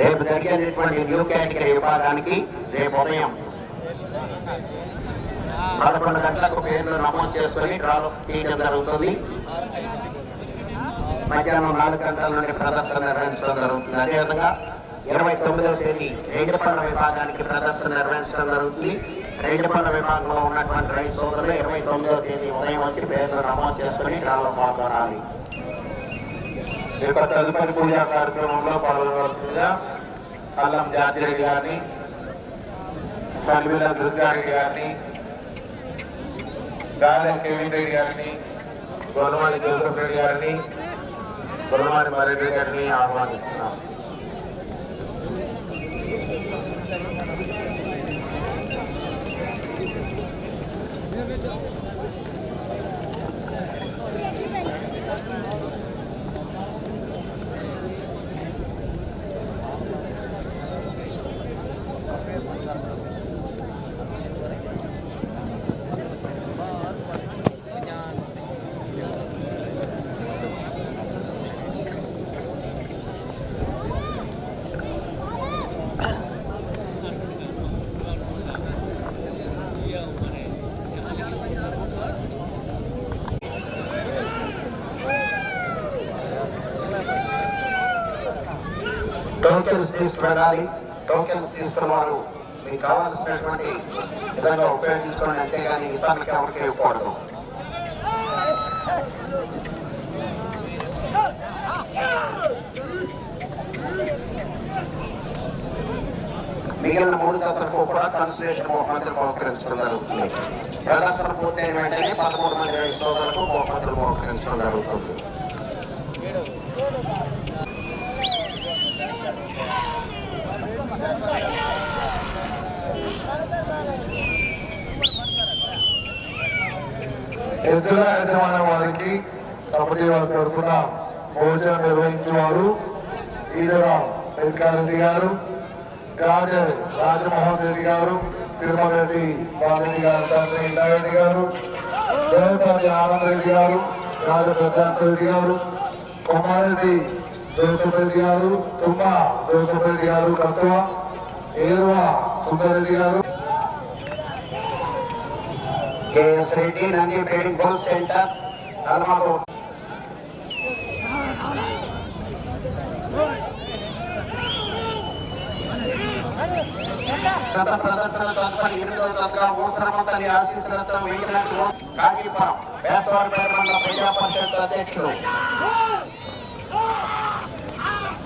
రేపు జరిగేటటువంటి new category విభాగానికి రేపు ఉదయం పదకొండు గంటలకు పేర్లు నమోదు చేసుకుని డ్రాలో తీయడం జరుగుతుంది. మధ్యాహ్నం నాలుగు గంటల నుండి ప్రదర్శన నిర్వహించడం జరుగుతుంది. అదేవిధంగా ఇరవై తొమ్మిదవ తేదీ రేగిపల్ల విభాగానికి ప్రదర్శన నిర్వహించడం జరుగుతుంది. రేగిపల్ల విభాగంలో ఉన్నటువంటి రైతు సోదరులు ఇరవై తొమ్మిదవ తేదీ ఉదయం వచ్చి పేర్లు నమోదు చేసుకుని డ్రాలో పాల్గొనాలి ఈ తదుపరి పూజా కార్యక్రమంలో పాల్గొనవలసిందిగా పల్లం జాతిరెడ్డి గారిని సల్విల దుర్గారెడ్డి గారిని గాలి కేవీన్ రెడ్డి గారిని గొల్లవాడి జోసఫ్ రెడ్డి గారిని గొల్లవాడి మరెడ్డి గారిని ఆహ్వానిస్తున్నాం. టోకెన్స్ తీసుకువెళ్ళాలి. టోకెన్స్ తీసుకున్న వారు మీకు కావాల్సినటువంటి విధంగా ఉపయోగించుకోండి అంతేగాని ఇతరులకి ఎవరికి ఇవ్వకూడదు. మిగిలిన మూడు జతలకు కూడా కన్సలేషన్ బహుమతులు బహుకరించడం జరుగుతుంది. ప్రదర్శన పూర్తయిన వెంటనే పదమూడు మంది సోదరులకు బహుమతులు బహుకరించడం జరుగుతుంది. ఎద్దుల యజమాని వారికి కబడ్డీ వారి తరఫున భోజనం నిర్వహించేవారు ఈదర వెంకారెడ్డి గారు గాజ రాజమోహన్ రెడ్డి గారు తిరుమలరెడ్డి బాలరెడ్డి గారు తండ్రి ఇందారెడ్డి గారు దేవతారి ఆనంద్ రెడ్డి గారు రాజ ప్రశాంత్ రెడ్డి గారు కొమారెడ్డి జోసఫ్ గారు తుమ్మ జోసఫ్ రెడ్డి గారు కత్వ ఏరువ సుందరెడ్డి గారు KS Reddy Nandi trading bull centre నల్మాడు గత ప్రదర్శన తదుపరి ఎనిమిదవ తరగతిగా ఊసరమ్మ ఆశీస్సులతో వేసినట్టు కాజీపురం వేసవారిపేట మండల ప్రజా పరిషత్ అధ్యక్షుడు.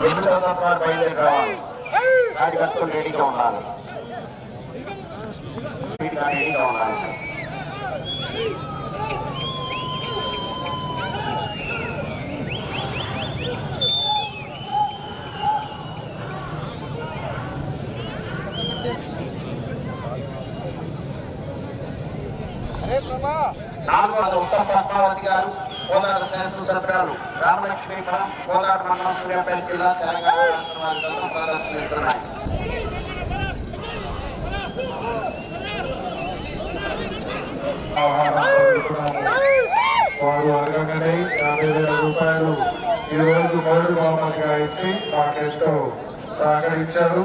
దొరకన్నా ఎనిమిదవ తత్వాలు బయలుదేరి రావాలి దాడి కట్టుకుని రెడీగా ఉండాలి రెడీగా ఉండాలి నాలుగవది ఉత్తర పద్మావతి గారు కోదాడ శాసనసభ్యురాలు రామలక్ష్మి కోదాడ మండలం సూర్యాపేట జిల్లా తెలంగాణ రాష్ట్రం వారి కోసం ప్రదర్శనిస్తున్నాయి వారు అడగగానే యాభై వేల రూపాయలు ఈ రోజు మొదటి బహుమతిగా ఇచ్చి మాకెంతో సహకరించారు.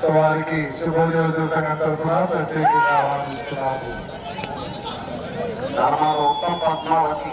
సో వారికి శుభోదయ సంఘం తరఫున ప్రత్యేకంగా ఆహ్వానిస్తున్నాము. ఉత్తమ పద్మావతి.